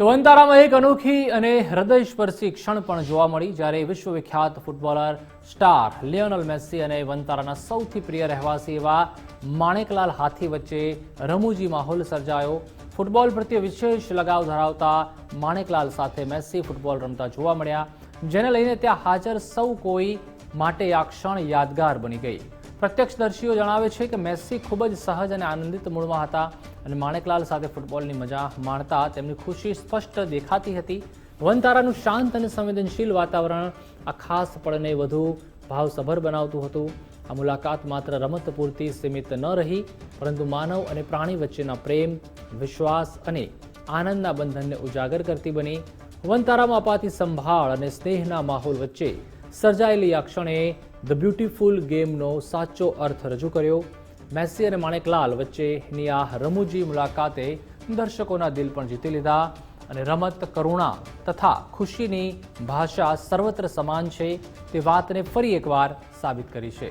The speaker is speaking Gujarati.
તો વનતારામાં એક અનોખી અને હૃદયસ્પર્શી ક્ષણ પણ જોવા મળી જ્યારે વિશ્વવિખ્યાત ફૂટબોલર સ્ટાર લિયોનલ મેસ્સી અને વનતારાના સૌથી પ્રિય રહેવાસી એવા માણેકલાલ હાથી વચ્ચે રમૂજી માહોલ સર્જાયો. ફૂટબોલ પ્રત્યે વિશેષ લગાવ ધરાવતા માણેકલાલ સાથે મેસ્સી ફૂટબોલ રમતા જોવા મળ્યા, જેને લઈને ત્યાં હાજર સૌ કોઈ માટે આ ક્ષણ યાદગાર બની ગઈ. પ્રત્યક્ષદર્શીઓ જણાવે છે કે મેસ્સી ખૂબ જ સહજ અને આનંદિત મૂળમાં હતા અને માણેકલાલ સાથે ફૂટબોલની મજા માણતા તેમની ખુશી સ્પષ્ટ દેખાતી હતી. વનતારાનું શાંત અને સંવેદનશીલ વાતાવરણ આ ખાસ પળને વધુ ભાવસભર બનાવતું હતું. આ મુલાકાત માત્ર રમત પૂરતી સીમિત ન રહી, પરંતુ માનવ અને પ્રાણી વચ્ચેના પ્રેમ, વિશ્વાસ અને આનંદના બંધનને ઉજાગર કરતી બની. વનતારામાં અપાતી સંભાળ અને સ્નેહના માહોલ વચ્ચે સર્જાયેલી આ ક્ષણે ધ બ્યુટીફુલ ગેમનો સાચો અર્થ રજૂ કર્યો. મેસી અને માણેકલાલ વચ્ચેની આ રમૂજી મુલાકાતે દર્શકોના દિલ પણ જીતી લીધા અને રમત કરુણા તથા ખુશીની ભાષા સર્વત્ર સમાન છે તે વાતને ફરી એકવાર સાબિત કરી છે.